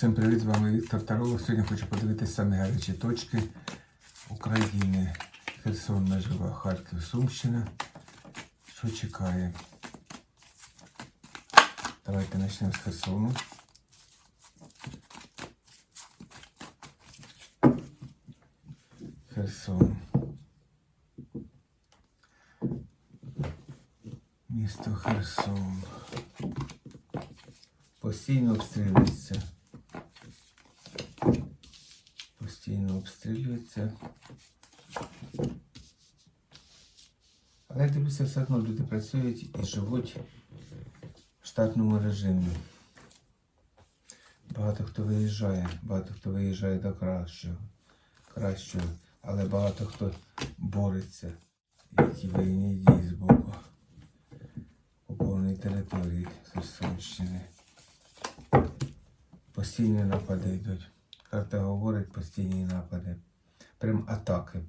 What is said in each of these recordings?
Всім привіт, з вами Віктор Таролог. Сьогодні хочу подивитися самі гарячі точки України. Херсон, Межова, Харків, Сумщина. Що чекає? Давайте почнемо з Херсону. Херсон. Місто Херсон. Постійно обстрілюється. Постійно обстрілюється. Одно люди працюють і живуть в штатному режимі. Багато хто виїжджає, багато хто виїжджає до кращого, кращого, але багато хто бореться, які воєнні дії з боку окупованої території Херсонщини. Постійні напади йдуть. Карта говорить постійні напади. Прям атаки.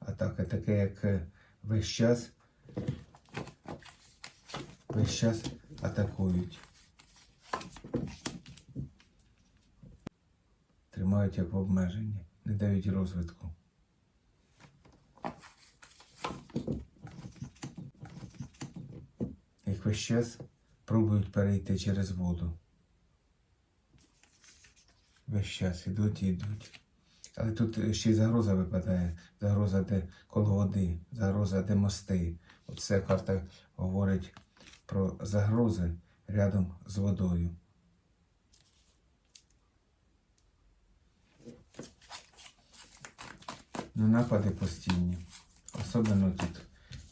Атаки таке, як весь час. Весь час атакують. Тримають як в обмеженні, не дають розвитку. Як весь час пробують перейти через воду. Весь час ідуть і йдуть. Але тут ще й загроза випадає. Загроза, де коло води, загроза, де мости. Оце карта говорить про загрози рядом з водою. Ну, напади постійні. Особливо тут,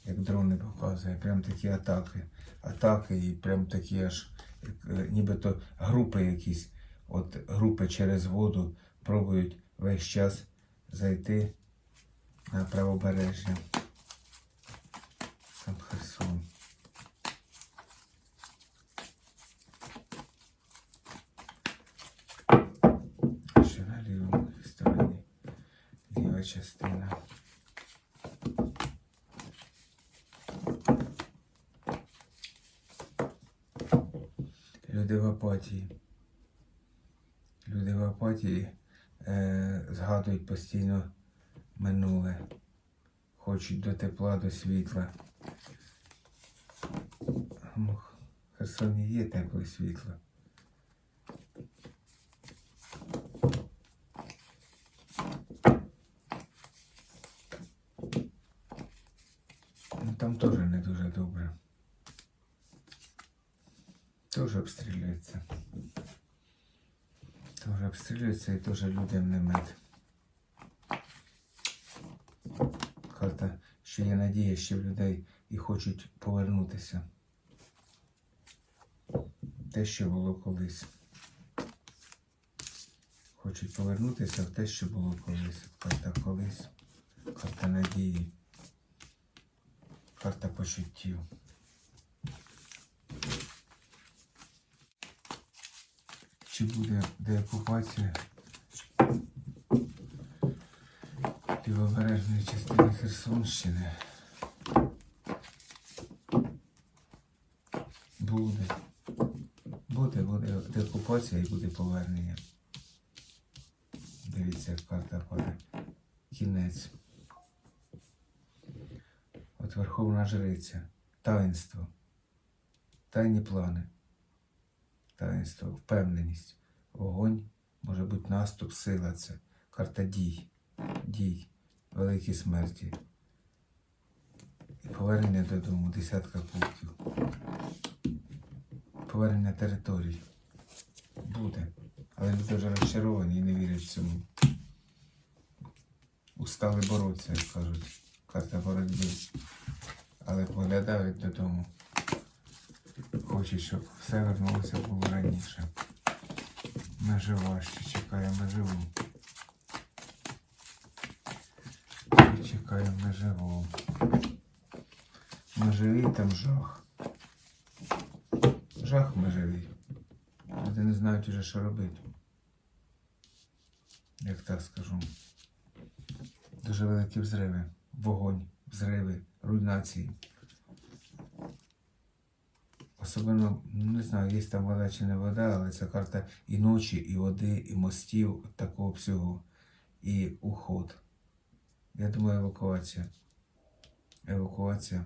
як дрони показує, прям такі атаки. Атаки і прям такі аж як, е, нібито групи якісь. От групи через воду пробують весь час зайти на правобережжя. Сам Херсон. На лівому стороні. Ліва частина. Люди в апатії. Люди в апатії е, згадують постійно минуле. Хочуть до тепла, до світла. Ну, в Херсоні є тепле світло. Ну, там теж не дуже добре. Теж обстрілюється. Теж обстрілюється і теж людям не мед. Карта, що є надія, що в людей і хочуть повернутися. Те, що було колись. Хочуть повернутися в те, що було колись. Карта колись. Карта надії. Карта почуттів. Чи буде деокупація лівобережної частини Херсонщини? Буде, буде і буде повернення. Дивіться, як карта падає. Кінець. От Верховна Жриця. Таїнство. Тайні плани. Таїнство, впевненість. Вогонь може бути наступ, сила це. Карта дій. Дій. Великі смерті. І повернення додому, десятка кубків. Повернення територій. Буде. Але люди вже розчаровані і не вірять в цьому. Устали боротися, як кажуть. Карта боротьби. Але поглядають додому. Хочуть, щоб все вернулося було раніше. Межива ще чекає меживу. Ще чекає меживу. Меживі там жах. Жах меживі. Люди не знають уже, що робити. Як так скажу. Дуже великі взриви. Вогонь, взриви, руйнації. Особливо, ну, не знаю, є там вода чи не вода, але це карта і ночі, і води, і мостів, такого всього. І уход. Я думаю, евакуація. Евакуація.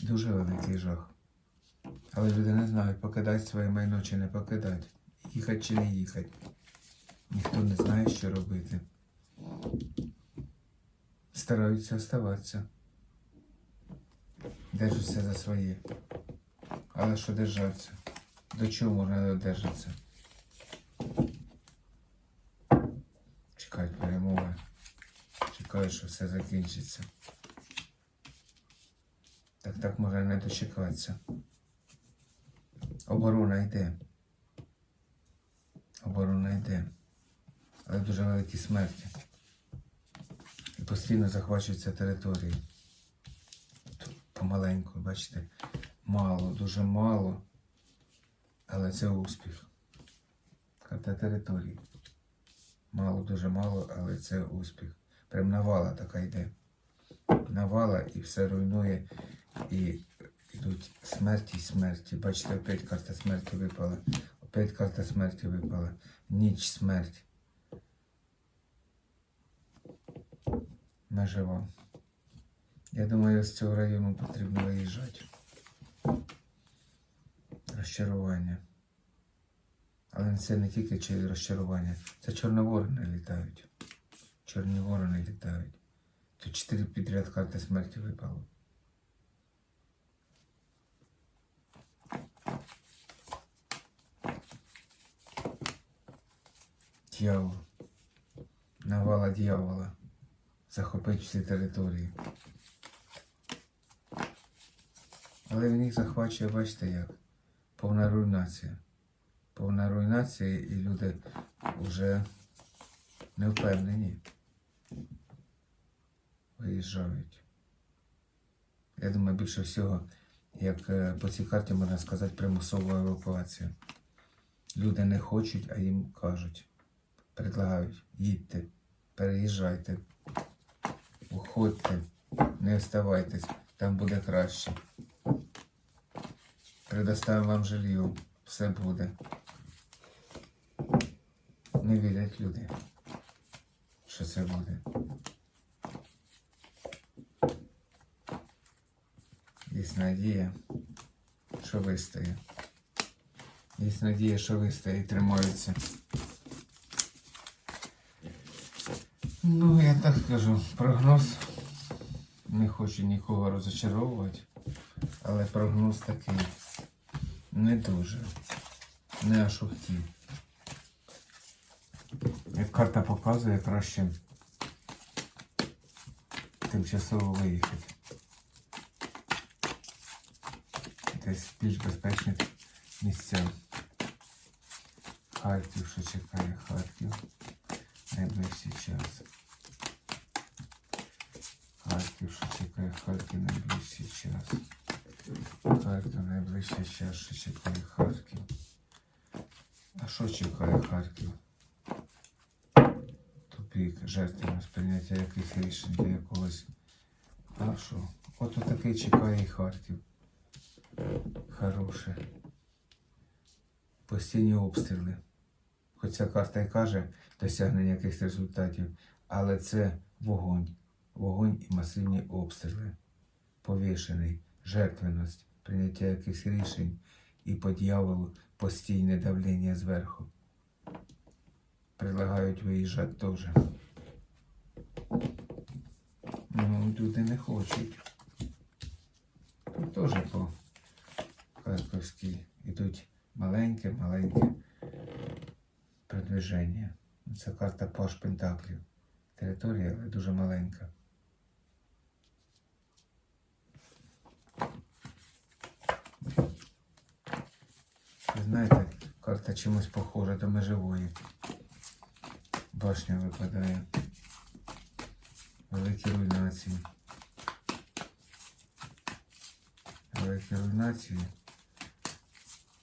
Дуже великий жах. Але люди не знають, покидати своє майно чи не покидати. Їхати чи не їхати. Ніхто не знає, що робити. Стараються оставатися. Держаться за своє. Але що держатися? До чого можна додержатися? Чекають перемоги. Чекають, що все закінчиться. Так так може не дочекатися. Оборона йде. Оборона йде. Але дуже великі смерті. І постійно захвачуються території. Помаленьку, бачите, мало, дуже мало. Але це успіх. Карта території. Мало, дуже мало, але це успіх. Прям навала така йде. Навала і все руйнує. І йдуть смерті смерті. Бачите, опять карта смерті випала. Опять карта смерті випала. Ніч смерть. Межева. Я думаю, з цього району потрібно виїжджати. Розчарування. Але це не тільки через розчарування. Це чорноворони літають. Чорні ворони літають. Тут чотири підряд карти смерті випало. Дьявол. Навала дьявола. Захопить всі території. Але він їх захвачує, бачите як? Повна руйнація. Повна руйнація і люди вже не впевнені. Виїжджають. Я думаю, більше всього, як е, по цій карті можна сказати, примусова евакуація. Люди не хочуть, а їм кажуть. Предлагають, їдьте, переїжджайте, уходьте, не оставайтесь, там буде краще. Предоставимо вам жилье, все буде. Не вірять люди, що це буде. Є надія, що вистоє. Є надія, що вистоє і тримаються. Ну, я так скажу, прогноз. Не хочу нікого розочаровувати, але прогноз такий не дуже. Не аж ухтів. Як карта показує, краще тимчасово виїхати. Десь більш безпечних місцях. Харків, що чекає Харків найближчий час. Харків, що чекає Харків найближчий час. Харків найближчий час, що чекає Харків. А що чекає Харків? Тупік, жертва сприйняття яких рішень для якогось. А що? От отакий чекає і Харків. Хороше. Постійні обстріли. Хоч ця карта і каже досягнення якихось результатів, але це вогонь. Вогонь і масивні обстріли. Повішений, жертвеність, прийняття якихось рішень і по дьяволу постійне давлення зверху. Предлагають виїжджати теж. Ну, люди не хочуть. Теж по Харківській ідуть маленьке-маленьке продвиження. Це карта Паш Пентаклів. Територія, але дуже маленька. Ви знаєте, карта чимось похожа до межової. Башня випадає. Великі руйнації. Великі руйнації.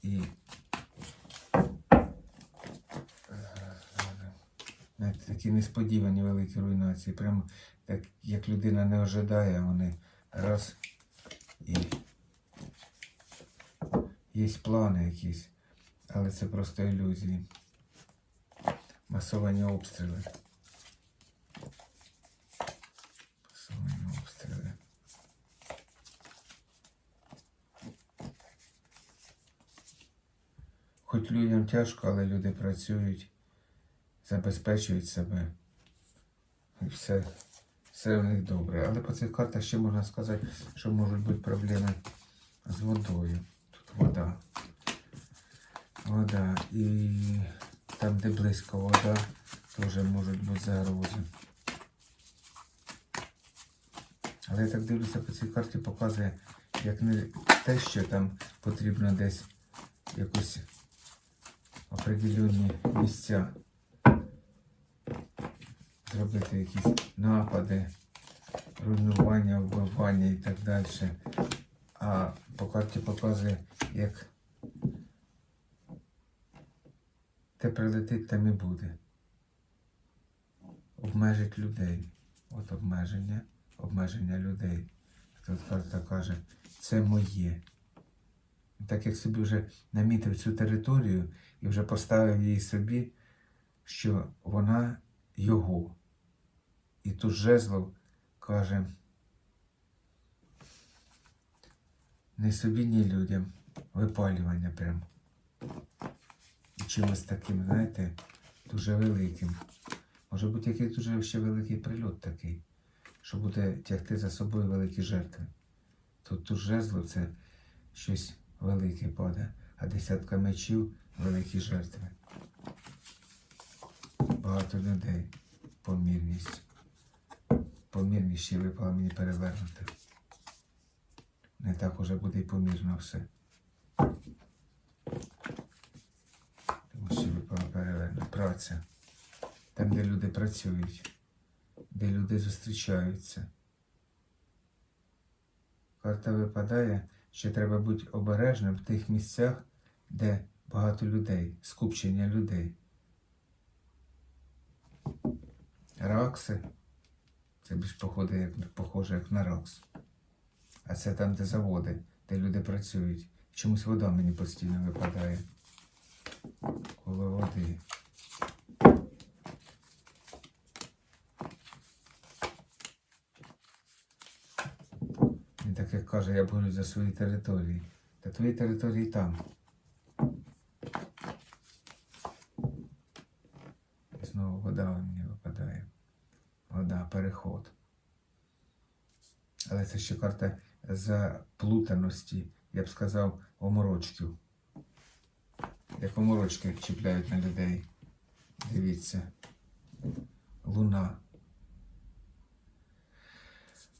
І такі несподівані великі руйнації. Прямо так, як людина не ожидає, вони раз і є плани якісь, але це просто ілюзії. Масовані обстріли. Масовані обстріли. Хоч людям тяжко, але люди працюють, забезпечують себе. І все, все в них добре. Але по цих картах ще можна сказати, що можуть бути проблеми з водою. Тут вода. Вода. І там, де близько вода, теж можуть бути загрози. Але я так дивлюся по цій карті, показує, як не те, що там потрібно десь якусь определенні місця зробити якісь напади, руйнування, вбивання і так далі. А по карті показує, як те прилетить, там і буде. Обмежить людей. От обмеження, обмеження людей. Тут карта каже, це моє. Так як собі вже намітив цю територію і вже поставив її собі, що вона його. І тут жезлов каже, не собі, ні людям. Випалювання прям. І чимось таким, знаєте, дуже великим. Може бути якийсь дуже ще великий прильот такий, що буде тягти за собою великі жертви. Тут тут жезло це щось велике падає, а десятка мечів великі жертви. Багато людей. Помірність. Помірність ще випала мені перевернути. Не так уже буде і помірно все. Тому що випала перевернути. Праця. Там, де люди працюють, де люди зустрічаються. Карта випадає, що треба бути обережним в тих місцях, де багато людей, скупчення людей. Ракси. Це більш похоже як, похоже, як на ракс. А це там, де заводи, де люди працюють. Чомусь вода мені постійно випадає. Коло води. Він так як каже, я борюсь за свої території. Та твої території там. І знову вода мені випадає. Вода, переход. Але це ще карта заплутаності, я б сказав, оморочків. Як оморочки чіпляють на людей. Дивіться. Луна.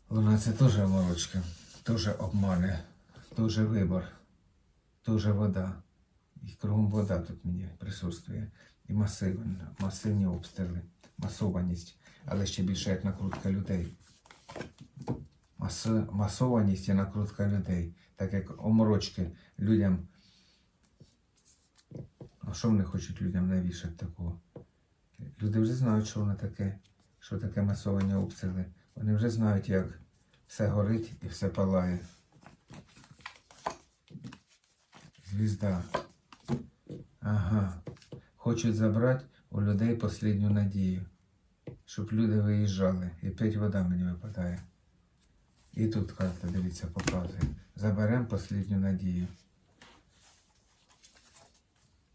Луна це теж оморочка, теж обмани, теж вибор, теж вода. І кругом вода тут мені присутствує. І масивні, масивні обстріли, масованість, але ще більше як накрутка людей. Мас, масованість і накрутка людей. Так як оморочки людям. А що вони хочуть людям навішати такого? Люди вже знають, що воно таке, що таке масовані обстріли. Вони вже знають, як все горить і все палає. Звізда. Ага. Хочуть забрати у людей останню надію, щоб люди виїжджали. І п'ять вода мені випадає. І тут карта, дивіться, показує. Заберемо останню надію.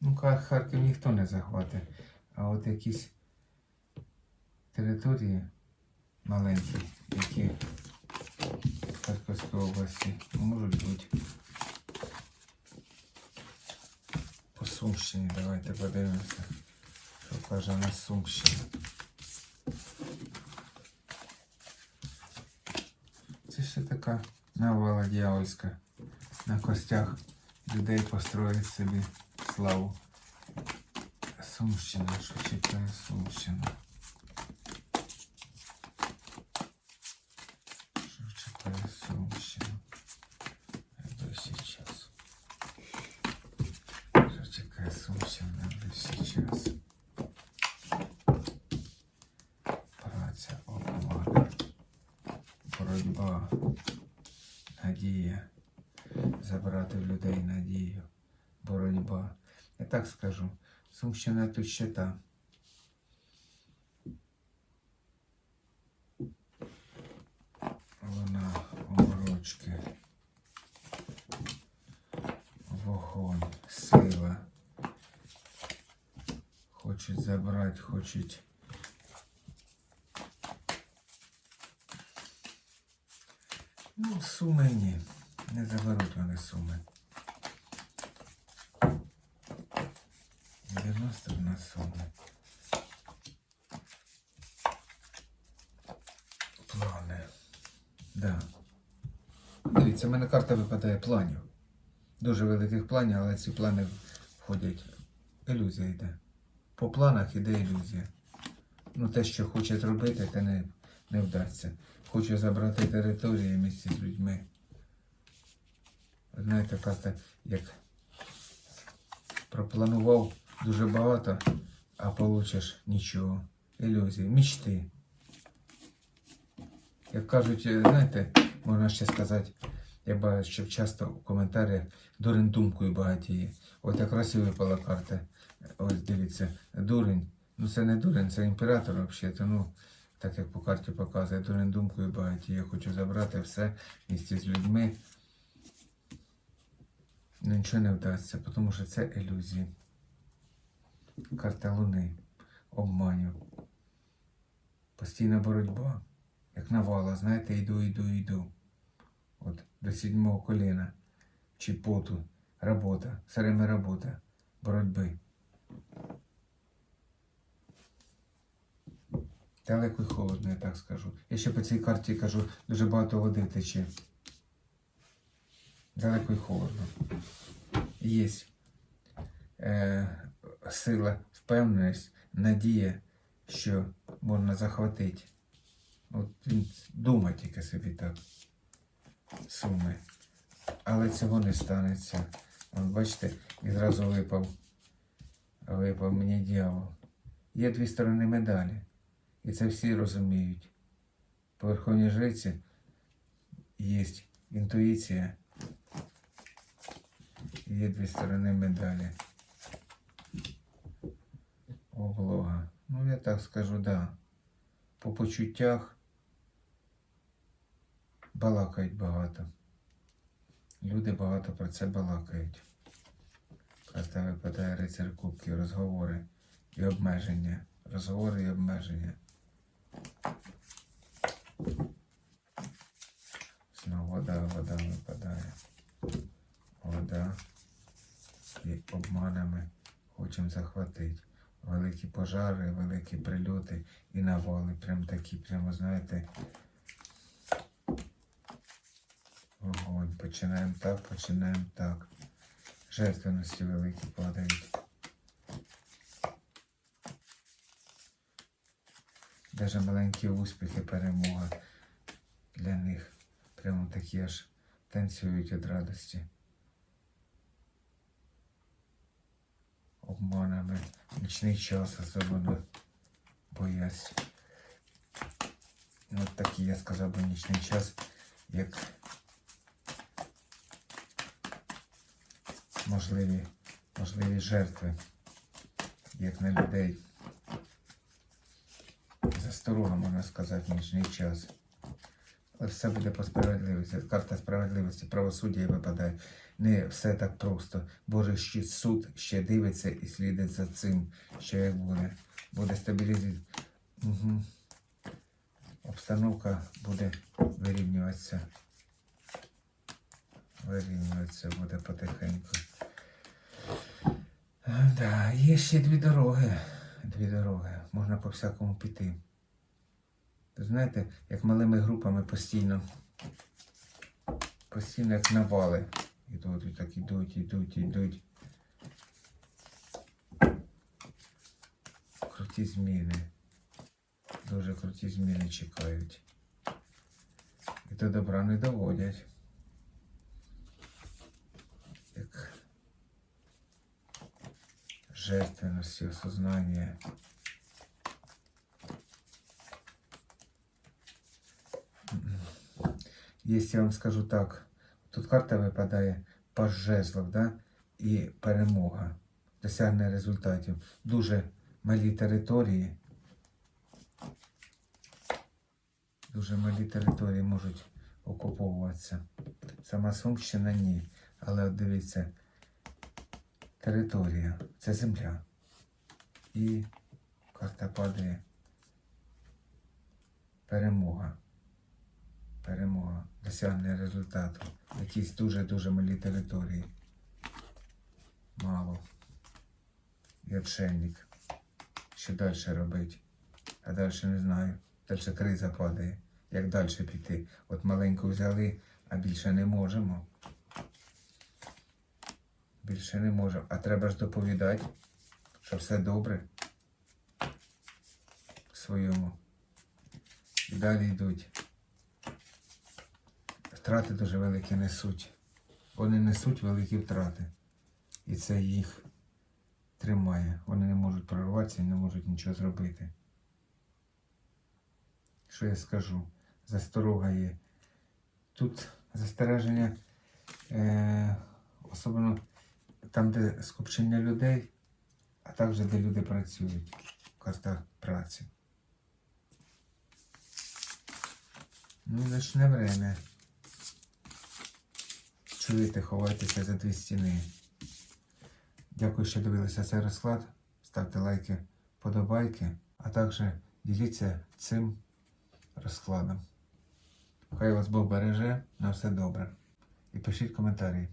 Ну, Харків ніхто не захватить. А от якісь території маленькі, які в Харківській області можуть бути. По Сумщині давайте подивимося, що каже на Сумщині. Це ще така навала дьявольська. На костях людей построїть собі славу. Сумщина, що чекає Сумщина. Що чекає Сумщина? Найближчий час. Що чекає Сумщина найближчий час? Праця, обман, боротьба, надія. Забрати в людей надію. боротьба. Я так скажу. Сумщина тут ще та. Вона оборочки. Вогонь, сила. Хочуть забрати, хочуть. Ну, суми ні. Не заберуть вони суми. 90 на суми. Плани. Да. Дивіться, в мене карта випадає планів. Дуже великих планів, але ці плани входять. Ілюзія йде. По планах іде ілюзія. Ну, те, що хоче зробити, те не, не вдасться. Хоче забрати території місці з людьми. Знаєте, карта як пропланував дуже багато, а получиш нічого. Ілюзії, мічти. Як кажуть, е, знаєте, можна ще сказати, я бачу, що часто в коментарях дурень думкою багатіє. От якраз і випала карта. Ось дивіться, дурень. Ну це не дурень, це імператор взагалі. Ну, так як по карті показує, дурень думкою багатіє. Я хочу забрати все місці з людьми. Ну нічого не вдасться, тому що це ілюзії. Карта Луни, обманів. Постійна боротьба, як навала, знаєте, йду, йду, йду. От до сідьмого коліна чи поту. Робота, все время робота, боротьби. Далеко і холодно, я так скажу. Я ще по цій карті кажу, дуже багато води тече. Далеко і холодно. Є е, сила, впевненість, надія, що можна захватити. От він думає тільки собі так. Суми. Але цього не станеться. От бачите, і зразу випав. Випав мені дьявол. Є дві сторони медалі. І це всі розуміють. По Верховній Жриці є інтуїція. Є дві сторони медалі. Облога. Ну, я так скажу, да. По почуттях балакають багато. Люди багато про це балакають. Карта випадає рицар кубків, розговори і обмеження. Розговори і обмеження. Знову вода, вода випадає. Вода і обманами хочемо захватити. Великі пожари, великі прильоти і навали. Прям такі, прямо знаєте. Вогонь. Починаємо так, починаємо так. Жертвеності великі падають. Даже маленькі успіхи, перемога для них. Прямо такі аж танцюють від радості. Обманами. Нічний час особливо боясь. Ну, такий, я сказав би, нічний час, як можливі, можливі жертви, як на людей. Засторога, можна сказати, нічний час. Але все буде по справедливості. Карта справедливості, правосуддя випадає. Не все так просто. Боже ще суд ще дивиться і слідить за цим, що як буде. Буде стабілізація. Угу. Обстановка буде вирівнюватися. Вирівнюватися буде потихеньку. Да, є ще дві дороги. Дві дороги. Можна по всякому піти. Знаєте, як малими групами постійно. Постійно як навали. Ідуть, і так ідуть, ідуть, ідуть. Круті зміни. Дуже круті зміни чекають. І до добра не доводять. Як жертвенності, осознання. Если я вам скажу так, тут карта випадає паж жезлов, да? і перемога. досягнення результатів. Дуже малі території. Дуже малі території можуть окуповуватися. Сама Сумщина ні. Але от дивіться, територія це земля. І карта падає. Перемога. Перемога. Досягнення результату. Якісь дуже-дуже малі території. Мало. І. Що далі робити? А далі не знаю. Далі криза падає. Як далі піти? От маленьку взяли, а більше не можемо. Більше не можемо. А треба ж доповідати, що все добре своєму. І далі йдуть. Втрати дуже великі несуть. Вони несуть великі втрати. І це їх тримає. Вони не можуть прорватися і не можуть нічого зробити. Що я скажу? Засторога є. Тут застереження, е, особливо там, де скупчення людей, а також де люди працюють в картах праці. Ну, ночне время. Чуєте, ховайтеся за дві стіни. Дякую, що дивилися цей розклад. Ставте лайки, подобайки, а також діліться цим розкладом. Хай вас Бог береже на все добре. І пишіть коментарі.